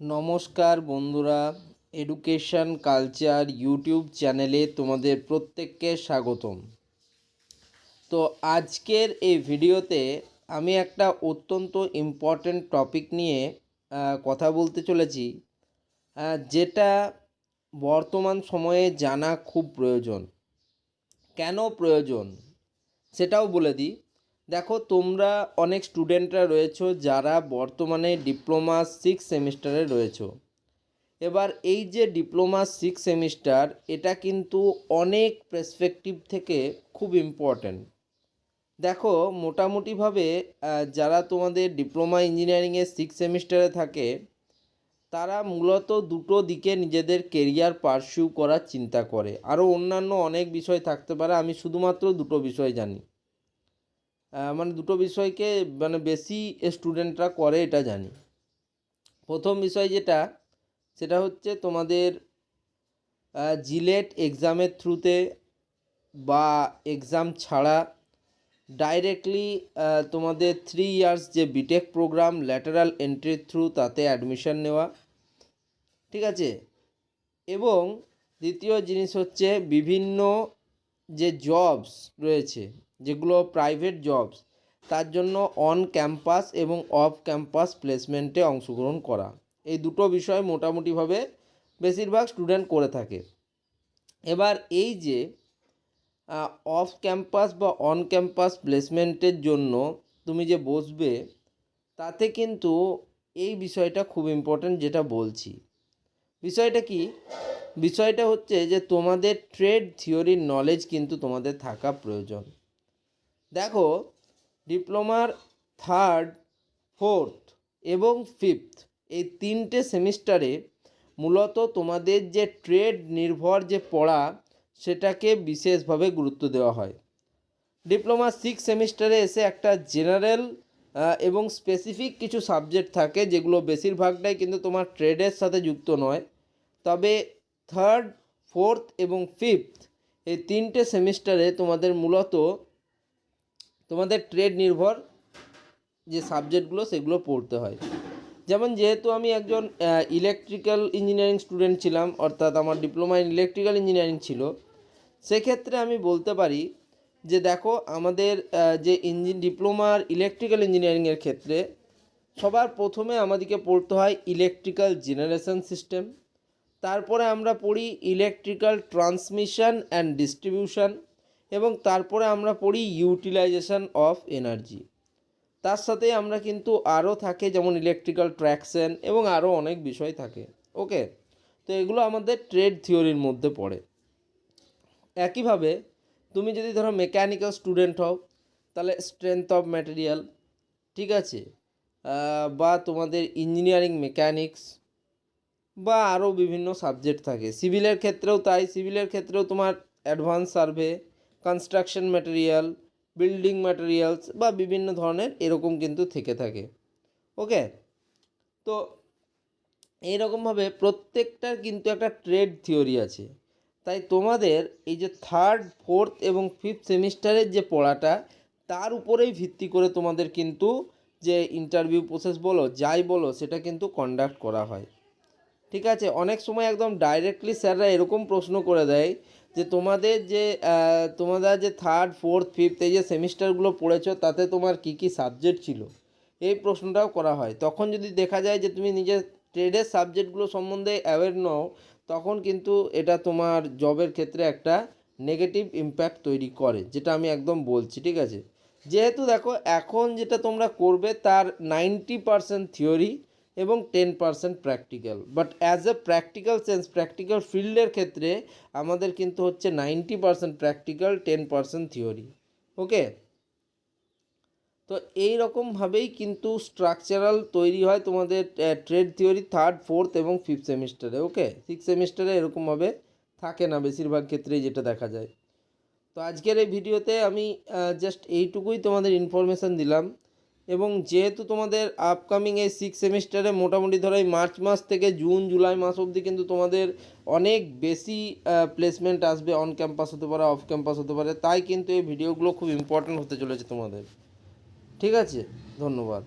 নমস্কার বন্ধুরা education culture YouTube চ্যানেলে তোমাদের প্রত্যেককে স্বাগতম। তো আজকের এই ভিডিওতে আমি একটা অত্যন্ত ইম্পর্ট্যান্ট টপিক নিয়ে কথা বলতে চলেছি যেটা বর্তমান সময়ে জানা খুব প্রয়োজন। কেন প্রয়োজন? সেটাও বলে দিই। দেখো, তোমরা অনেক স্টুডেন্টরা রয়েছো যারা বর্তমানে ডিপ্লোমা সিক্স সেমিস্টারে রয়েছো। এবার এই যে ডিপ্লোমা সিক্স সেমিস্টার এটা কিন্তু অনেক পার্সপেক্টিভ থেকে খুব ইম্পর্ট্যান্ট দেখো, মোটামুটিভাবে যারা তোমাদের ডিপ্লোমা ইঞ্জিনিয়ারিংয়ে সিক্স সেমিস্টারে থাকে, তারা মূলত দুটো দিকে নিজেদের কেরিয়ার পারসিউ করার চিন্তা করে। আরও অন্যান্য অনেক বিষয় থাকতে পারে, আমি শুধুমাত্র দুটো বিষয় জানি। মানে দুটো বিষয়কে মানে বেশি স্টুডেন্টরা করে, এটা জানি। প্রথম বিষয় যেটা, সেটা হচ্ছে তোমাদের জিলেট এক্সামের থ্রুতে বা এক্সাম ছাড়া ডাইরেক্টলি তোমাদের থ্রি ইয়ার্স যে বিটেক প্রোগ্রাম ল্যাটারাল এন্ট্রির থ্রু তাতে অ্যাডমিশন নেওয়া, ঠিক আছে? এবং দ্বিতীয় জিনিস হচ্ছে বিভিন্ন যে জবস রয়েছে যেগুলো প্রাইভেট জবস তার জন্য অন ক্যাম্পাস এবং অফ ক্যাম্পাস প্লেসমেন্টে অংশগ্রহণ করা। এই দুটো বিষয় মোটামুটিভাবে বেশিরভাগ স্টুডেন্ট করে থাকে। এবার এই যে অফ ক্যাম্পাস বা অন ক্যাম্পাস প্লেসমেন্টের জন্য তুমি যে বসবে, তাতে কিন্তু এই বিষয়টা খুব ইম্পর্ট্যান্ট যেটা বলছি। বিষয়টা কি? বিষয়টা হচ্ছে যে তোমাদের ট্রেড থিওরির নলেজ কিন্তু তোমাদের থাকা প্রয়োজন। দেখো, ডিপ্লোমার থার্ড, ফোর্থ এবং ফিফথ এই তিনটে সেমিস্টারে মূলত তোমাদের যে ট্রেড নির্ভর যে পড়া, সেটাকে বিশেষভাবে গুরুত্ব দেওয়া হয়। ডিপ্লোমা সিক্স সেমিস্টারে এসে একটা জেনারেল এবং স্পেসিফিক কিছু সাবজেক্ট থাকে, যেগুলো বেশিরভাগটাই কিন্তু তোমার ট্রেডের সাথে যুক্ত নয়। তবে থার্ড, ফোর্থ এবং ফিফথ এই তিনটে সেমিস্টারে তোমাদের মূলত তোমাদের ট্রেড নির্ভর যে সাবজেক্টগুলো সেগুলো পড়তে হয়। যেমন যেহেতু আমি একজন ইলেকট্রিক্যাল ইঞ্জিনিয়ারিং স্টুডেন্ট ছিলাম, অর্থাৎ আমার ডিপ্লোমা ইন ইলেকট্রিক্যাল ইঞ্জিনিয়ারিং ছিল, সেক্ষেত্রে আমি বলতে পারি যে দেখো, আমাদের যে ইঞ্জিন ডিপ্লোমার ইলেকট্রিক্যাল ইঞ্জিনিয়ারিংয়ের ক্ষেত্রে সবার প্রথমে আমাদেরকে পড়তে হয় ইলেকট্রিক্যাল জেনারেশন সিস্টেম তারপরে আমরা পড়ি ইলেকট্রিক্যাল ট্রান্সমিশন অ্যান্ড ডিস্ট্রিবিউশন এবং তারপরে আমরা পড়ি ইউটিলাইজেশন অফ এনার্জি তার সাথে আমরা কিন্তু আরও থাকে যেমন ইলেকট্রিক্যাল ট্র্যাকশন এবং আরও অনেক বিষয় থাকে ওকে তো এগুলো আমাদের ট্রেড থিওরির মধ্যে পড়ে। একইভাবে তুমি যদি ধরো মেকানিক্যাল স্টুডেন্ট হও, তাহলে স্ট্রেংথ অফ ম্যাটেরিয়াল ঠিক আছে? বা তোমাদের ইঞ্জিনিয়ারিং মেকানিক্স বা আরও বিভিন্ন সাবজেক্ট থাকে। সিভিলের ক্ষেত্রেও তাই সিভিলের ক্ষেত্রেও তোমার advance survey construction material building materials বা বিভিন্ন ধরনের এরকম কিন্তু থেকে থাকে। ওকে তো এইরকমভাবে প্রত্যেকটার কিন্তু একটা ট্রেড থিওরি আছে। তাই তোমাদের এই যে থার্ড ফোর্থ এবং ফিফথ সেমিস্টারের যে পড়াটা, তার উপরেই ভিত্তি করে তোমাদের কিন্তু যে ইন্টারভিউ প্রসেস বলো, যাই বলো, সেটা কিন্তু কন্ডাক্ট করা হয়। ঠিক আছে? অনেক সময় একদম ডাইরেক্টলি স্যাররা এরকম প্রশ্ন করে দেয় যে তোমাদের যে তোমরা যে থার্ড ফোর্থ ফিফথ এই যে সেমিস্টারগুলো পড়েছো, তাতে তোমার কি কি সাবজেক্ট ছিল? এই প্রশ্নটাও করা হয়। তখন যদি দেখা যায় যে তুমি নিজের ট্রেডের সাবজেক্টগুলো সম্বন্ধে অ্যাওয়ার নও, তখন কিন্তু এটা তোমার জবের ক্ষেত্রে একটা নেগেটিভ ইম্প্যাক্ট তৈরি করে, যেটা আমি একদম বলছি, ঠিক আছে? যেহেতু দেখো, এখন যেটা তোমরা করবে, তার নাইনটি পারসেন্ট থিওরি এবং ten percent practical but as a practical sense practical ফিল্ডের ক্ষেত্রে আমাদের কিন্তু হচ্ছে ninety percent practical ten percent theory okay তো এই রকমভাবেই কিন্তু স্ট্রাকচারাল তৈরি হয় তোমাদের ট্রেড থিওরি থার্ড ফোর্থ এবং ফিফথ সেমিস্টারে ওকে সিক্স সেমিস্টারে এরকমভাবে থাকে না বেশিরভাগ ক্ষেত্রেই যেটা দেখা যায়। তো আজকের এই ভিডিওতে আমি জাস্ট এইটুকুই তোমাদের ইনফরমেশান দিলাম। এবং যেহেতু তোমাদের আপকামিং এই সিক্স সেমিস্টারে মোটামুটি ধরো এই মার্চ মাস থেকে জুন জুলাই মাস অবধি কিন্তু তোমাদের অনেক বেশি প্লেসমেন্ট আসবে অন ক্যাম্পাস হতে পারে অফ ক্যাম্পাস হতে পারে। তাই কিন্তু এই ভিডিওগুলো খুব ইম্পর্ট্যান্ট হতে চলেছে তোমাদের। ঠিক আছে? ধন্যবাদ।